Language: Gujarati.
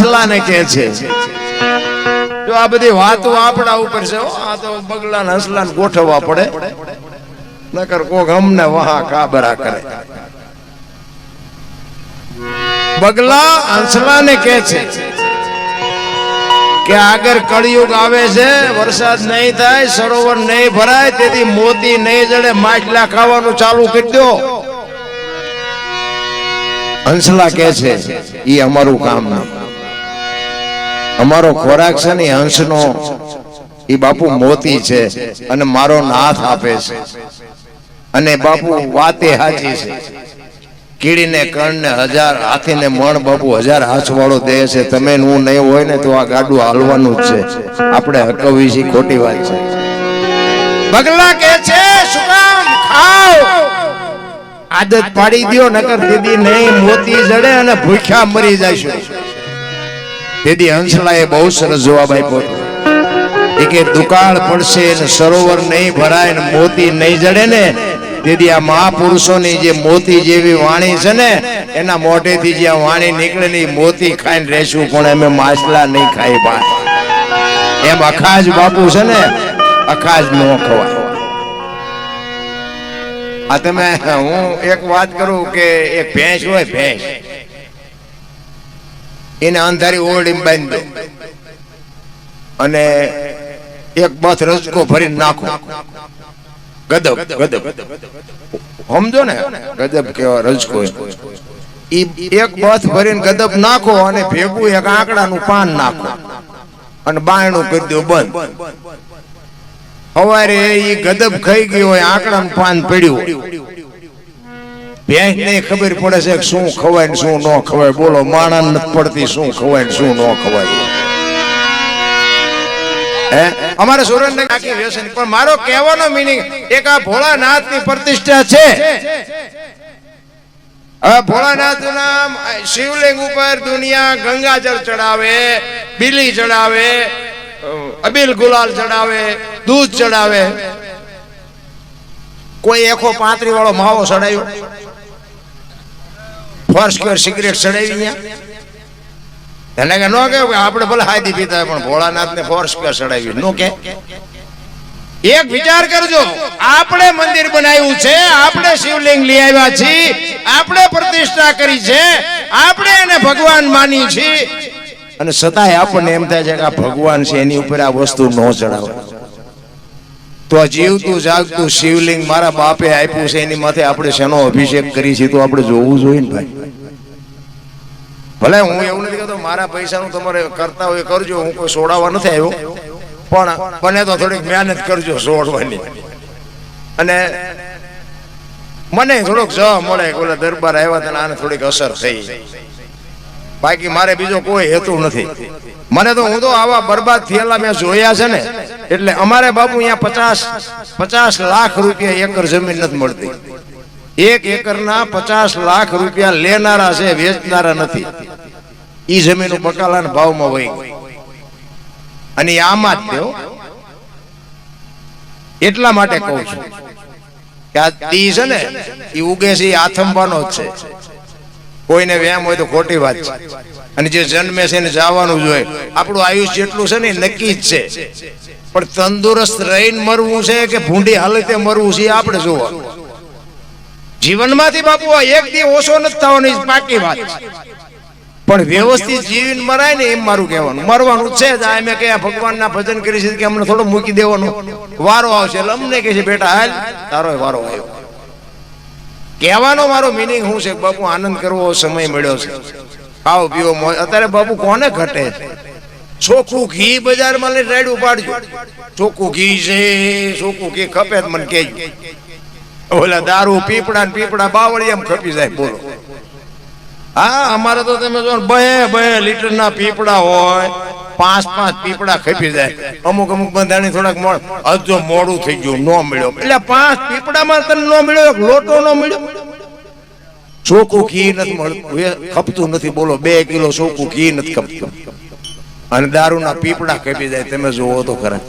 હંસલાને કે છે. જો આ બધી વાતો આપણા ઉપર છે આ તો બગલા ને હસલા ને ગોઠવવા પડે. નકર કોક અમને વહા કાબરા કરે. બગલા હંસલાને કે છે કે આગળ કળિયુગ આવે છે, વરસાદ નહીં થાય, સરોવર નહીં ભરાય, તેથી મોતી નહીં જડે, માટલા ખાવાનું ચાલુ કરી દો. હંસલા કે છે એ અમારું કામ નહીં. અમારો ખોરાક છે ને હંસનો એ બાપુ મોતી છે અને મારો નાથ આપે છે. અને બાપુ વાતે હાચી છે. કીડીને, કણને હજાર હાથીને મણ બાપુ હજાર હાથવાળો દે છે. તમે હું નહીં હોય ને તો આ ગાડું હાલવાનું જ છે. આપણે હકવી છે ખોટી વાત છે. બગલા કે છે સુકામ ખાઓ. આદત પાડી દ્યો, નકર દીદી નહીં, મોતી જડે અને ભૂખ્યા મરી જશો દીદી હંસલાએ બહુ સરસ જવાબ આપ્યો. એ કે દુકાળ પડશે ને સરોવર નહીં ભરાય ને મોતી નહીં જડે ને, તેથી આ મહાપુરુષોની જે મોતી જેવી વાણી છે ને, એના મોઢેથી જે વાણી નીકળે ને મોતી ખાઈને રહેશું, પણ અમે માછલા નહીં ખાઈ ભાઈ એમ અખાજ બાપુ છે ને, અખાજ નો ખવાય. આ તમે, હું એક વાત કરું કે એક ભેંસ હોય, ભેંસ. એને અંધારી ઓરડીમાં બાંધી. દો અને એક બથ રસકો ભરીને નાખો. ગદબ ગદબ. સમજો ને? ગદબ કેવા રસકો એક બથ ભરીને ગદબ નાખો અને ભેગું એક આંકડાનું પાન નાખો. અને બાયણું કરી દો બંધ. સવારે એ ગદબ ખાઈ ગયો હોય, આંકડાનું પાન પડ્યું ભેંસ ને ખબર પડે છે શું ખવાય ને શું ન ખવાય. બોલો, માણસ નથી પડતી શું ખવાય ને શું ન ખવાય. હે? અમારે ને આખી વ્યસન. પણ મારો કહેવાનો મિનિંગ એક આ ભોળાનાથની પ્રતિષ્ઠા છે. હવે ભોળાનાથ નામ શિવલિંગ ઉપર દુનિયા ગંગાજળ ચડાવે, બીલી ચડાવે, અબીલ ગુલાલ ચડાવે, દૂધ ચડાવે. કોઈ એકો પાંત્રી વાળો માવો ચડાવ્યો ફર્સ્ટ કર સિગરેટ ચડાવી એને કે નો કે આપણે ભલે હાથી પીતા પણ ભોળાનાથ ને ફોર્સ કર ચડાવી. નો કે એક વિચાર કરજો, આપણે મંદિર બનાવ્યું છે, આપણે શિવલિંગ લઈ આવ્યા છીએ, આપણે પ્રતિષ્ઠા કરી છે, આપણે એને ભગવાન માની છીએ. અને છતાંય આપણને એમ થાય છે કે આ ભગવાન છે, એની ઉપર આ વસ્તુ ન ચડાવે. તો જીવતું, જાગતું શિવલિંગ મારા બાપે આપ્યું છે, એની માથે આપણે શેનો અભિષેક કરી છે તો આપણે જોવું જોઈએ ને ભાઈ. ભલે હું એવું નથી કહેતો, મારા પૈસાનું તમારે કરતા હોય કરજો, હું કોઈ સોડાવા નથી આવ્યો. પણ બને તો થોડીક મહેનત કરજો સોડવાની. અને મને થોડોક જ મળે ઓલા દરબાર આવ્યા હતા આને થોડીક અસર થઈ. બાકી મારે બીજો કોઈ હેતુ નથી. મને તો હું તો આવા બરબાદ થયેલા મેં જોયા છે ને, એટલે અમારે બાપુ અહીંયા પચાસ પચાસ લાખ રૂપિયા એકર જમીન નથી મળતી. એક એકરના પચાસ લાખ રૂપિયા લેનારા છે, વેચનારા નથી. ઈ જમીન બકાલાના ભાવમાં વહી ગઈ અને આમાં જ થયો એટલા માટે કહું છું કે આ દી છે ને એ ઉગે છે એ આથંબાનો જ છે. કોઈને વ્યાયામ હોય તો ખોટી વાત અને જે જન્મે છે એને જવાનું જોઈએ આપણું આયુષ્ય જેટલું છે ને એ નક્કી જ છે. પણ તંદુરસ્ત રહીને મરવું છે કે ભૂંડી હાલતે મરવું છે એ આપણે જોવાનું જીવનમાંથી બાપુ એક દી ઓછો નથી થવાનો એ પાકી વાત. પણ વ્યવસ્થિત જીવીને મરાય ને એમ મારું કહેવાનું. મરવાનું છે જ. આ મેં કે આ ભગવાનના ભજન કરી છે કે અમને થોડું મૂકી દેવાનું. વારો આવશે એટલે અમને કહે છે, બેટા, હાલ તારો વારો આવ્યો. કહેવાનો મારો મિનિંગ શું છે? બાપુ, આનંદ કરવો સમય મળ્યો છે. આવો પીવો અત્યારે બાપુ કોને ઘટે? ચોખ્ખું ઘી બજારમાં લઈને રેડ ઉપાડજો. ચોખ્ખું ઘી છે, ચોખ્ખું ઘી ખપે મને કહેજો. ઓલા દારૂ પીપડા પીપડા બાવળી એમ ખપી જાય, બોલો. હા, અમારે તો તમે જો બે બે લીટર ના પીપડા હોય પાંચ પાંચ પીપડા ખેપી જાય. અમુક અમુક બંધાણી થોડાક મોડ અજો મોડું થઈ ગયું, નો મળ્યો. એટલે પાંચ પીપડામાં તને નો મળ્યો લોટો નો મળ્યો. ચોખ્ખું ઘી નથી મળતું ખપતું નથી, બોલો, બે કિલો ચોખ્ખું ઘી નથી ખપતું. અને દારૂના પીપડા ખેપી જાય, તમે જોવો તો ખરા.